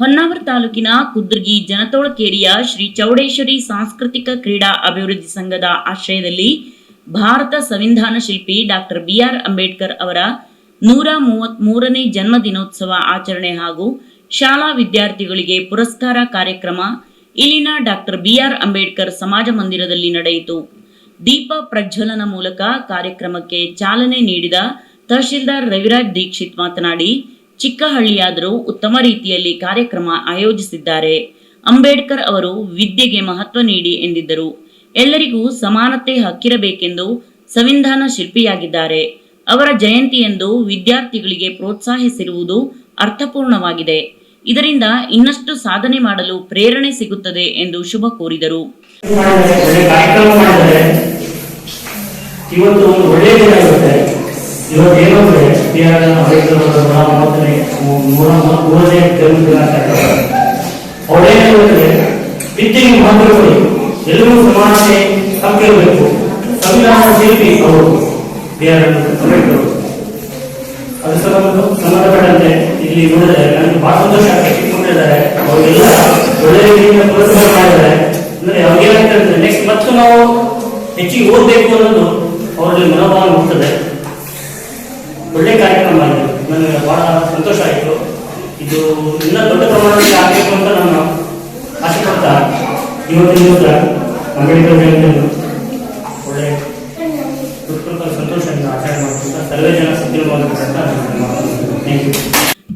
ಹೊನ್ನಾವರ ತಾಲೂಕಿನ ಕುದ್ರಗಿ, ಜನತೋಳಕೇರಿಯ ಶ್ರೀ ಚೌಡೇಶ್ವರಿ ಸಾಂಸ್ಕೃತಿಕ ಕ್ರೀಡಾ ಅಭಿವೃದ್ಧಿ ಸಂಘದ ಆಶ್ರಯದಲ್ಲಿ ಭಾರತ ಸಂವಿಧಾನ ಶಿಲ್ಪಿ ಡಾಕ್ಟರ್ ಬಿಆರ್ ಅಂಬೇಡ್ಕರ್ ಅವರ ನೂರ ಮೂವತ್ತ್ ಮೂರನೇ ಜನ್ಮ ದಿನೋತ್ಸವ ಆಚರಣೆ ಹಾಗೂ ಶಾಲಾ ವಿದ್ಯಾರ್ಥಿಗಳಿಗೆ ಪುರಸ್ಕಾರ ಕಾರ್ಯಕ್ರಮ ಇಲ್ಲಿನ ಡಾಕ್ಟರ್ ಬಿಆರ್ ಅಂಬೇಡ್ಕರ್ ಸಮಾಜ ಮಂದಿರದಲ್ಲಿ ನಡೆಯಿತು. ದೀಪ ಪ್ರಜ್ವಲನ ಮೂಲಕ ಕಾರ್ಯಕ್ರಮಕ್ಕೆ ಚಾಲನೆ ನೀಡಿದ ತಹಶೀಲ್ದಾರ್ ರವಿರಾಜ್ ದೀಕ್ಷಿತ್ ಮಾತನಾಡಿ ಚಿಕ್ಕಹಳ್ಳಿಯಾದರೂ ಉತ್ತಮ ರೀತಿಯಲ್ಲಿ ಕಾರ್ಯಕ್ರಮ ಆಯೋಜಿಸಿದ್ದಾರೆ. ಅಂಬೇಡ್ಕರ್ ಅವರು ವಿದ್ಯೆಗೆ ಮಹತ್ವ ನೀಡಿ ಎಂದಿದ್ದರು. ಎಲ್ಲರಿಗೂ ಸಮಾನತೆ ಹಕ್ಕಿರಬೇಕೆಂದು ಸಂವಿಧಾನ ಶಿಲ್ಪಿಯಾಗಿದ್ದಾರೆ. ಅವರ ಜಯಂತಿಯಂದು ವಿದ್ಯಾರ್ಥಿಗಳಿಗೆ ಪ್ರೋತ್ಸಾಹಿಸಿರುವುದು ಅರ್ಥಪೂರ್ಣವಾಗಿದೆ. ಇದರಿಂದ ಇನ್ನಷ್ಟು ಸಾಧನೆ ಮಾಡಲು ಪ್ರೇರಣೆ ಸಿಗುತ್ತದೆ ಎಂದು ಶುಭ ಕೋರಿದರು. ಇವತ್ತು ಒಂದು ಒಳ್ಳೆಯ ದಿನ ಇರುತ್ತೆ. ಇವತ್ತು ಏನಂದ್ರೆ ಬಿ ಆರ್ ಅಂಬೇಡ್ಕರ್ ಮೂವತ್ತನೇ ನೂರ ಮೂರನೇ ಜನ್ಮ ದಿನಾಚರಣೆ ಅವಳೇನಂದ್ರೆ ವಿದ್ಯೆಗೆ ಕೊಡಿ ಎಲ್ಲರೂ ಸಮಾನತೆ ಹಕ್ಕಿರಬೇಕು ಸಂವಿಧಾನ ಶಿಲ್ಪಿ ಅವರು ಬಿ ಆರ್ ಅಂಬೇಡ್ಕರ್ ಅವರು. ಅದು ಸಂಬಂಧ ಸಂಬಂಧಪಟ್ಟಂತೆ ಇಲ್ಲಿ ನೋಡಿದರೆ ನನಗೆ ಬಹಳ ಸಂತೋಷ ಇಟ್ಕೊಂಡಿದ್ದಾರೆ ಅವರಿಗೆಲ್ಲ ಒಳ್ಳೆ ರೀತಿಯಿಂದ ಮಾಡಿದ್ದಾರೆ. ಅಂದ್ರೆ ಅವ್ರಿಗೇನಾಗ್ತದೆ ನೆಕ್ಸ್ಟ್ ಮತ್ತು ನಾವು ಹೆಚ್ಚಿಗೆ ಓದಬೇಕು ಅನ್ನೋದು ಅವರಲ್ಲಿ ಮನೋಭಾವ ಹುಟ್ಟುತ್ತದೆ. ಒಳ್ಳೆ ಕಾರ್ಯಕ್ರಮ ಆಗಿದೆ ನನಗೆ ಬಹಳ ಸಂತೋಷ ಆಯಿತು. ಇದು ಇನ್ನೂ ದೊಡ್ಡ ಪ್ರಮಾಣದಲ್ಲಿ ಆಗಬೇಕು ಅಂತ ನಾನು ಆಸೆ ಪಡ್ತಾ ಇವತ್ತಿನ ದಿವಸ ಅಂಬೇಡ್ಕರ್ ಜಯಂತಿಯನ್ನು ಒಳ್ಳೆ ಉತ್ಕೃಷ್ಟ ಸಂತೋಷದಿಂದ ಆಚರಣೆ ಮಾಡ್ತಾ ಸರ್ವೇ ಜನ ಸುದ್ದಿರಬಹುದು ಅಂತ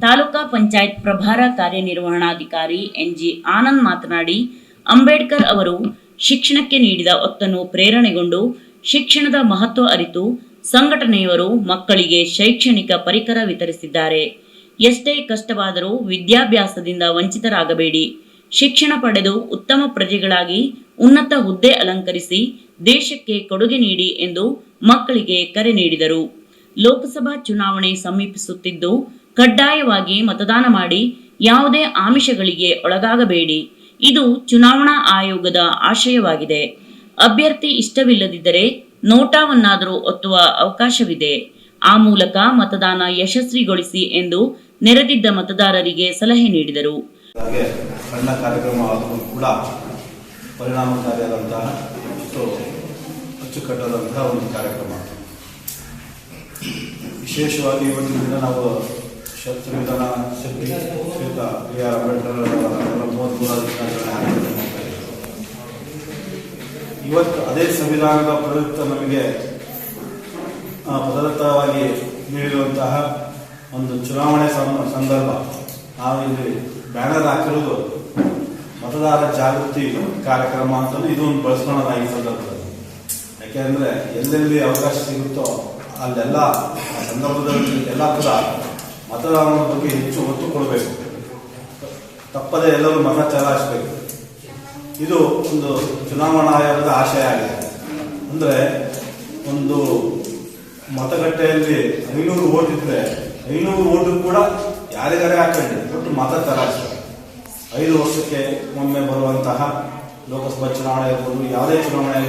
ತಾಲೂಕಾ ಪಂಚಾಯತ್ ಪ್ರಭಾರ ಕಾರ್ಯನಿರ್ವಹಣಾಧಿಕಾರಿ ಎನ್ ಜಿ ಆನಂದ್ ಮಾತನಾಡಿ, ಅಂಬೇಡ್ಕರ್ ಅವರು ಶಿಕ್ಷಣಕ್ಕೆ ನೀಡಿದ ಒತ್ತನ್ನು ಪ್ರೇರಣೆಗೊಂಡು ಶಿಕ್ಷಣದ ಮಹತ್ವ ಅರಿತು ಸಂಘಟನೆಯವರು ಮಕ್ಕಳಿಗೆ ಶೈಕ್ಷಣಿಕ ಪರಿಕರ ವಿತರಿಸಿದ್ದಾರೆ. ಎಷ್ಟೇ ಕಷ್ಟವಾದರೂ ವಿದ್ಯಾಭ್ಯಾಸದಿಂದ ವಂಚಿತರಾಗಬೇಡಿ. ಶಿಕ್ಷಣ ಪಡೆದು ಉತ್ತಮ ಪ್ರಜೆಗಳಾಗಿ ಉನ್ನತ ಹುದ್ದೆ ಅಲಂಕರಿಸಿ ದೇಶಕ್ಕೆ ಕೊಡುಗೆ ನೀಡಿ ಎಂದು ಮಕ್ಕಳಿಗೆ ಕರೆ ನೀಡಿದರು. ಲೋಕಸಭಾ ಚುನಾವಣೆ ಸಮೀಪಿಸುತ್ತಿದ್ದು ಕಡ್ಡಾಯವಾಗಿ ಮತದಾನ ಮಾಡಿ ಯಾವುದೇ ಆಮಿಷಗಳಿಗೆ ಒಳಗಾಗಬೇಡಿ. ಇದು ಚುನಾವಣಾ ಆಯೋಗದ ಆಶಯವಾಗಿದೆ. ಅಭ್ಯರ್ಥಿ ಇಷ್ಟವಿಲ್ಲದಿದ್ದರೆ ನೋಟಾವನ್ನಾದರೂ ಒತ್ತುವ ಅವಕಾಶವಿದೆ. ಆ ಮೂಲಕ ಮತದಾನ ಯಶಸ್ವಿಗೊಳಿಸಿ ಎಂದು ನೆರೆದಿದ್ದ ಮತದಾರರಿಗೆ ಸಲಹೆ ನೀಡಿದರು. ಸಣ್ಣ ಕಾರ್ಯಕ್ರಮವಾದರೂ ಕೂಡ ಪರಿಣಾಮಕಾರಿಯಾದಂತಹ ಮತ್ತು ಅಚ್ಚುಕಟ್ಟಾದಂತಹ ಒಂದು ಕಾರ್ಯಕ್ರಮ. ವಿಶೇಷವಾಗಿ ಇವತ್ತಿನ ದಿನ ನಾವು ಶಸ್ತ್ರ ವಿಧಾನ ಶಕ್ತಿ ಮೂವತ್ಮೂರನೇ ದಿನಾಚರಣೆ ಆಚರಣೆ ಮಾಡ್ತಾ ಇದ್ದೇವೆ. ಇವತ್ತು ಅದೇ ಸಂವಿಧಾನದ ಪ್ರಯುಕ್ತ ನಮಗೆ ಪ್ರದತ್ತವಾಗಿ ನೀಡಿರುವಂತಹ ಒಂದು ಚುನಾವಣೆ ಸಂದರ್ಭ. ನಾವು ಇಲ್ಲಿ ಬ್ಯಾನರ್ ಹಾಕಿರೋದು ಮತದಾರ ಜಾಗೃತಿ ಕಾರ್ಯಕ್ರಮ ಅಂತ ಇದು ಒಂದು ಈ ಸಂದರ್ಭದಲ್ಲಿ. ಯಾಕೆಂದ್ರೆ ಎಲ್ಲೆಲ್ಲಿ ಅವಕಾಶ ಸಿಗುತ್ತೋ ಅಲ್ಲೆಲ್ಲ ಸಂದರ್ಭದಲ್ಲಿ ಎಲ್ಲ ಕೂಡ ಮತದಾನದ ಬಗ್ಗೆ ಹೆಚ್ಚು ಒತ್ತು ಕೊಡಬೇಕು. ತಪ್ಪದೆ ಎಲ್ಲರೂ ಮತ ಚಲಾಯಿಸಬೇಕು ಇದು ಒಂದು ಚುನಾವಣಾ ಆಯೋಗದ ಆಶಯ ಆಗಿದೆ. ಅಂದರೆ ಒಂದು ಮತಗಟ್ಟೆಯಲ್ಲಿ ಐನೂರು ಓಟ್ ಇದ್ರೆ ಐನೂರು ಓಟು ಕೂಡ ಯಾರಿಗಾರೇ ಹಾಕೊಂಡ್ರೆ ಒಟ್ಟು ಮತ ಚಲಾಯಿಸ್ತಾರೆ ಐದು ವರ್ಷಕ್ಕೆ ಒಮ್ಮೆ ಬರುವಂತಹ ಲೋಕಸಭಾ ಚುನಾವಣೆ ಇರ್ಬೋದು ಯಾವುದೇ ಚುನಾವಣೆ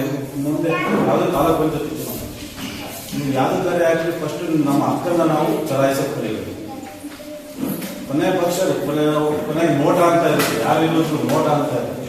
ಮುಂದೆ ಯಾವುದೇ ತಾಲೂಕು ಪಂಚಾಯತ್ ಚುನಾವಣೆ. ನೀವು ಯಾವುದಾದ್ರೆ ಆಗಲಿ ಫಸ್ಟ್ ನಮ್ಮ ಹಕ್ಕನ್ನ ನಾವು ಚಲಾಯಿಸೋಕೆ ಕಲಿಯಬೇಕು ಕೊನೆ ಪಕ್ಷ ಕೊನೆ ಕೊನೆಗೆ ನೋಟ ಅಂತ ಇರುತ್ತೆ. ಯಾರಿಗೂ ನೋಟ ಅಂತ ಇರುತ್ತೆ.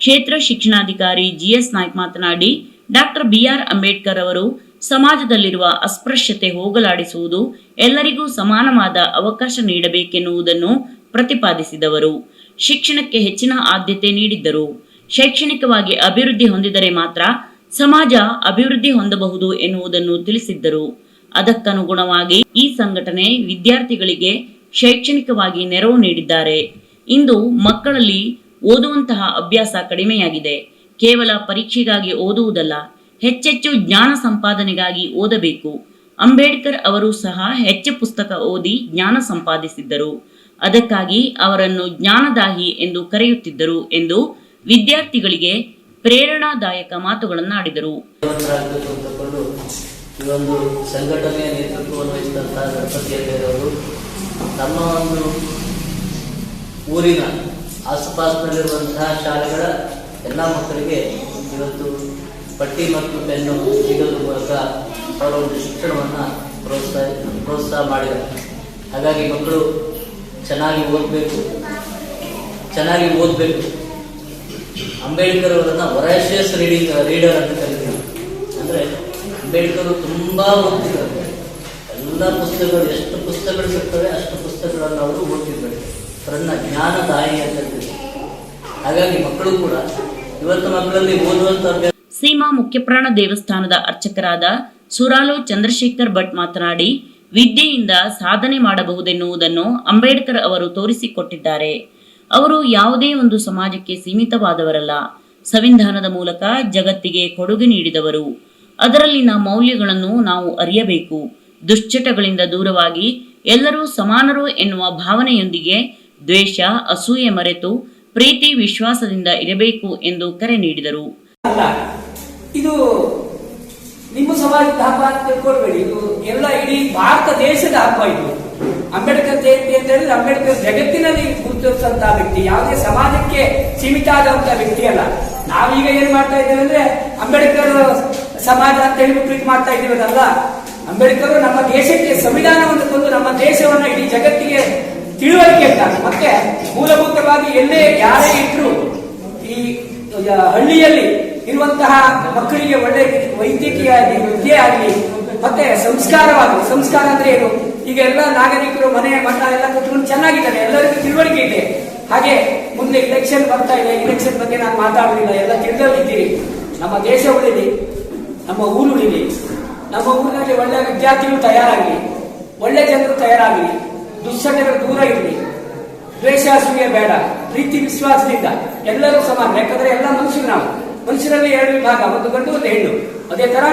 ಕ್ಷೇತ್ರ ಶಿಕ್ಷಣಾಧಿಕಾರಿ ಜಿಎಸ್ ನಾಯ್ಕ್ ಮಾತನಾಡಿ, ಡಾಕ್ಟರ್ ಬಿಆರ್ ಅಂಬೇಡ್ಕರ್ ಅವರು ಸಮಾಜದಲ್ಲಿರುವ ಅಸ್ಪೃಶ್ಯತೆ ಹೋಗಲಾಡಿಸುವುದು ಎಲ್ಲರಿಗೂ ಸಮಾನವಾದ ಅವಕಾಶ ನೀಡಬೇಕೆನ್ನುವುದನ್ನು ಪ್ರತಿಪಾದಿಸಿದವರು. ಶಿಕ್ಷಣಕ್ಕೆ ಹೆಚ್ಚಿನ ಆದ್ಯತೆ ನೀಡಿದ್ದರು. ಶೈಕ್ಷಣಿಕವಾಗಿ ಅಭಿವೃದ್ಧಿ ಹೊಂದಿದರೆ ಮಾತ್ರ ಸಮಾಜ ಅಭಿವೃದ್ಧಿ ಹೊಂದಬಹುದು ಎನ್ನುವುದನ್ನು ತಿಳಿಸಿದ್ದರು. ಅದಕ್ಕನುಗುಣವಾಗಿ ಈ ಸಂಘಟನೆ ವಿದ್ಯಾರ್ಥಿಗಳಿಗೆ ಶೈಕ್ಷಣಿಕವಾಗಿ ನೆರವು ನೀಡಿದ್ದಾರೆ. ಇಂದು ಮಕ್ಕಳಲ್ಲಿ ಓದುವಂತಹ ಅಭ್ಯಾಸ ಕಡಿಮೆಯಾಗಿದೆ. ಕೇವಲ ಪರೀಕ್ಷೆಗಾಗಿ ಓದುವುದಲ್ಲ, ಹೆಚ್ಚೆಚ್ಚು ಜ್ಞಾನ ಸಂಪಾದನೆಗಾಗಿ ಓದಬೇಕು. ಅಂಬೇಡ್ಕರ್ ಅವರು ಸಹ ಹೆಚ್ಚು ಪುಸ್ತಕ ಓದಿ ಜ್ಞಾನ ಸಂಪಾದಿಸಿದ್ದರು. ಅದಕ್ಕಾಗಿ ಅವರನ್ನು ಜ್ಞಾನದಾಹಿ ಎಂದು ಕರೆಯುತ್ತಿದ್ದರು ಎಂದು ವಿದ್ಯಾರ್ಥಿಗಳಿಗೆ ಪ್ರೇರಣಾದಾಯಕ ಮಾತುಗಳನ್ನಾಡಿದರು. ಸಂಘಟನೆಯ ನೇತೃತ್ವವನ್ನು ವಹಿಸಿದಂತಹ ಗಣಪತಿ ನಮ್ಮ ಒಂದು ಊರಿನ ಆಸುಪಾಸಿನಲ್ಲಿರುವಂತಹ ಶಾಲೆಗಳ ಎಲ್ಲ ಮಕ್ಕಳಿಗೆ ಇವತ್ತು ಪಟ್ಟಿ ಮತ್ತು ಪೆನ್ನು ಸಿಗೋದ್ರ ಮೂಲಕ ಅವರ ಒಂದು ಶಿಕ್ಷಣವನ್ನು ಪ್ರೋತ್ಸಾಹ ಪ್ರೋತ್ಸಾಹ ಮಾಡಿದ್ದಾರೆ. ಹಾಗಾಗಿ ಮಕ್ಕಳು ಚೆನ್ನಾಗಿ ಓದಬೇಕು ಚೆನ್ನಾಗಿ ಓದಬೇಕು. ಅಂಬೇಡ್ಕರ್ ಅವರನ್ನು ವರಾಶಿಯಸ್ ರೀಡಿಂಗ್ ರೀಡರ್ ಅಂತ ಕರಿತೀವಿ. ಅಂದರೆ ಅಂಬೇಡ್ಕರ್ ತುಂಬ ಓದ್ತಿದ್ದಾರೆ. ಎಲ್ಲ ಪುಸ್ತಕಗಳು, ಎಷ್ಟು ಪುಸ್ತಕಗಳು ಸಿಗ್ತವೆ ಅಷ್ಟು ಪುಸ್ತಕಗಳನ್ನು ಅವರು ಓದ್ತಿದ್ದಾರೆ ಅವರನ್ನ ಜ್ಞಾನದಾಯಿ ಅಂತ ಹಾಗಾಗಿ ಮಕ್ಕಳು ಕೂಡ ಇವತ್ತು ಮಕ್ಕಳಲ್ಲಿ ಓದುವಂತ ಸೀಮಾ ಮುಖ್ಯಪ್ರಾಣ ದೇವಸ್ಥಾನದ ಅರ್ಚಕರಾದ ಸುರಾಲು ಚಂದ್ರಶೇಖರ್ ಭಟ್ ಮಾತನಾಡಿ, ವಿದ್ಯೆಯಿಂದ ಸಾಧನೆ ಮಾಡಬಹುದೆನ್ನುವುದನ್ನು ಅಂಬೇಡ್ಕರ್ ಅವರು ತೋರಿಸಿಕೊಟ್ಟಿದ್ದಾರೆ. ಅವರು ಯಾವುದೇ ಒಂದು ಸಮಾಜಕ್ಕೆ ಸೀಮಿತವಾದವರಲ್ಲ. ಸಂವಿಧಾನದ ಮೂಲಕ ಜಗತ್ತಿಗೆ ಕೊಡುಗೆ ನೀಡಿದವರು. ಅದರಲ್ಲಿನ ಮೌಲ್ಯಗಳನ್ನು ನಾವು ಅರಿಯಬೇಕು. ದುಶ್ಚಟಗಳಿಂದ ದೂರವಾಗಿ ಎಲ್ಲರೂ ಸಮಾನರು ಎನ್ನುವ ಭಾವನೆಯೊಂದಿಗೆ ದ್ವೇಷ, ಅಸೂಯೆ ಮರೆತು ಪ್ರೀತಿ ವಿಶ್ವಾಸದಿಂದ ಇರಬೇಕು ಎಂದು ಕರೆ ನೀಡಿದರು. ಇದು ನಿಮ್ಮ ಸಮಾಜದ ಹಬ್ಬ ಅಂತ ತಿಳ್ಕೊಳ್ಬೇಡಿ. ಇದು ಎಲ್ಲ ಇಡೀ ಭಾರತ ದೇಶದ ಹಬ್ಬ ಇದು. ಅಂಬೇಡ್ಕರ್ ಜಯಂತಿ ಅಂತ ಹೇಳಿದ್ರೆ ಅಂಬೇಡ್ಕರ್ ಜಗತ್ತಿನಲ್ಲಿ ಗುರುತಿಸಿದಂತಹ ವ್ಯಕ್ತಿ, ಯಾವುದೇ ಸಮಾಜಕ್ಕೆ ಸೀಮಿತ ಆದಂತಹ ವ್ಯಕ್ತಿ ಅಲ್ಲ. ನಾವೀಗ ಏನ್ ಮಾಡ್ತಾ ಇದ್ದೇವೆ ಅಂದ್ರೆ ಅಂಬೇಡ್ಕರ್ ಸಮಾಜ ಅಂತ ಹೇಳಿ ಇದು ಮಾಡ್ತಾ ಇದ್ದೀವಲ್ಲ. ಅಂಬೇಡ್ಕರ್ ನಮ್ಮ ದೇಶಕ್ಕೆ ಸಂವಿಧಾನವನ್ನು ತಂದು ನಮ್ಮ ದೇಶವನ್ನ ಇಡೀ ಜಗತ್ತಿಗೆ ತಿಳುವಳಿಕೆ ಅಂತ ಮತ್ತೆ ಮೂಲಭೂತವಾಗಿ ಎಲ್ಲೇ ಯಾರೇ ಇದ್ರು ಈ ಹಳ್ಳಿಯಲ್ಲಿ ಇರುವಂತಹ ಮಕ್ಕಳಿಗೆ ಒಳ್ಳೆ ವೈದ್ಯಕೀಯ ಆಗಲಿ ವಿದ್ಯೆ ಆಗಲಿ, ಮತ್ತೆ ಸಂಸ್ಕಾರವಾಗಲಿ, ಸಂಸ್ಕಾರ ಅಂದ್ರೆ ಏನು? ಈಗ ಎಲ್ಲ ನಾಗರಿಕರು ಮನೆ, ಮಠ ಎಲ್ಲ ಕುತ್ಕೊಂಡು ಚೆನ್ನಾಗಿದ್ದಾರೆ, ಎಲ್ಲರಿಗೂ ತಿಳುವಳಿಕೆ ಇದೆ. ಹಾಗೆ ಮುಂದೆ ಇಲೆಕ್ಷನ್ ಬರ್ತಾ ಇದೆ ಇಲೆಕ್ಷನ್ ಬಗ್ಗೆ ನಾನು ಮಾತಾಡಲಿಲ್ಲ ಎಲ್ಲ ತಿಳಿದವರಿದ್ದೀರಿ. ನಮ್ಮ ದೇಶ ಉಳಿಲಿ ನಮ್ಮ ಊರು ಉಳಿಲಿ ನಮ್ಮ ಊರಿನಲ್ಲಿ ಒಳ್ಳೆ ವಿದ್ಯಾರ್ಥಿಗಳು ತಯಾರಾಗಲಿ, ಒಳ್ಳೆ ಜನರು ತಯಾರಾಗಲಿ. ದುಶ್ಚಟಗಳು ದೂರ ಇರಲಿ. ದ್ವೇಷಾಸೂಯ ಬೇಡ. ಪ್ರೀತಿ, ವಿಶ್ವಾಸದಿಂದ ಎಲ್ಲರೂ ಸಮಾನ. ಯಾಕಂದ್ರೆ ಎಲ್ಲ ಮನುಷ್ಯರು ನಾವು. ಮನುಷ್ಯರಲ್ಲಿ ಎರಡು ವಿಭಾಗ, ಒಂದು ಗಂಡು, ಒಂದು ಹೆಣ್ಣು. ಅದೇ ತರ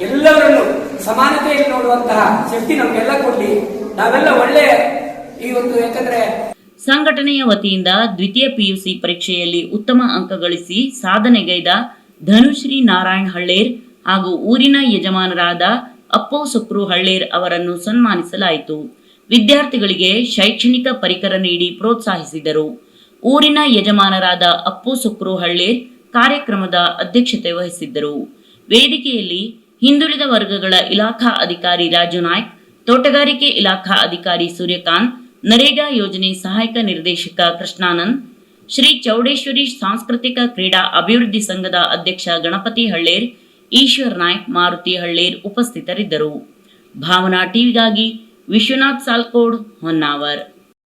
ಎಲ್ಲರನ್ನು ಸಮಾನತೆಯಲ್ಲಿ ನೋಡುವಂತಹ ಶಕ್ತಿ ನಮಗೆಲ್ಲ ಕೊಡ್ಲಿ. ನಾವೆಲ್ಲ ಒಳ್ಳೆ ಈ ಒಂದು ಯಾಕಂದ್ರೆ ಸಂಘಟನೆಯ ವತಿಯಿಂದ ದ್ವಿತೀಯ ಪಿಯುಸಿ ಪರೀಕ್ಷೆಯಲ್ಲಿ ಉತ್ತಮ ಅಂಕ ಗಳಿಸಿ ಸಾಧನೆಗೈದ ಧನುಶ್ರೀ ನಾರಾಯಣ್ ಹಳ್ಳೇರ್ ಹಾಗೂ ಊರಿನ ಯಜಮಾನರಾದ ಅಪ್ಪೋ ಸುಕ್ರು ಹಳ್ಳೇರ್ ಅವರನ್ನು ಸನ್ಮಾನಿಸಲಾಯಿತು. ವಿದ್ಯಾರ್ಥಿಗಳಿಗೆ ಶೈಕ್ಷಣಿಕ ಪರಿಕರ ನೀಡಿ ಪ್ರೋತ್ಸಾಹಿಸಿದರು. ಊರಿನ ಯಜಮಾನರಾದ ಅಪ್ಪು ಸುಕ್ರು ಹಳ್ಳೇರ್ ಕಾರ್ಯಕ್ರಮದ ಅಧ್ಯಕ್ಷತೆ ವಹಿಸಿದ್ದರು. ವೇದಿಕೆಯಲ್ಲಿ ಹಿಂದುಳಿದ ವರ್ಗಗಳ ಇಲಾಖಾ ಅಧಿಕಾರಿ ರಾಜು ನಾಯ್ಕ್, ತೋಟಗಾರಿಕೆ ಇಲಾಖಾ ಅಧಿಕಾರಿ ಸೂರ್ಯಕಾಂತ್, ನರೇಗಾ ಯೋಜನೆ ಸಹಾಯಕ ನಿರ್ದೇಶಕ ಕೃಷ್ಣಾನಂದ್, ಶ್ರೀ ಚೌಡೇಶ್ವರಿ ಸಾಂಸ್ಕೃತಿಕ ಕ್ರೀಡಾ ಅಭಿವೃದ್ಧಿ ಸಂಘದ ಅಧ್ಯಕ್ಷ ಗಣಪತಿ ಹಳ್ಳೇರ್, ಈಶ್ವರ್ ನಾಯ್ಕ್ ಮಾರುತಿ ಹಳ್ಳೇರ್ ಉಪಸ್ಥಿತರಿದ್ದರು. ಭಾವನಾ ಟಿವಿಗಾಗಿ विश्वनाथ सालकोड होन्नावर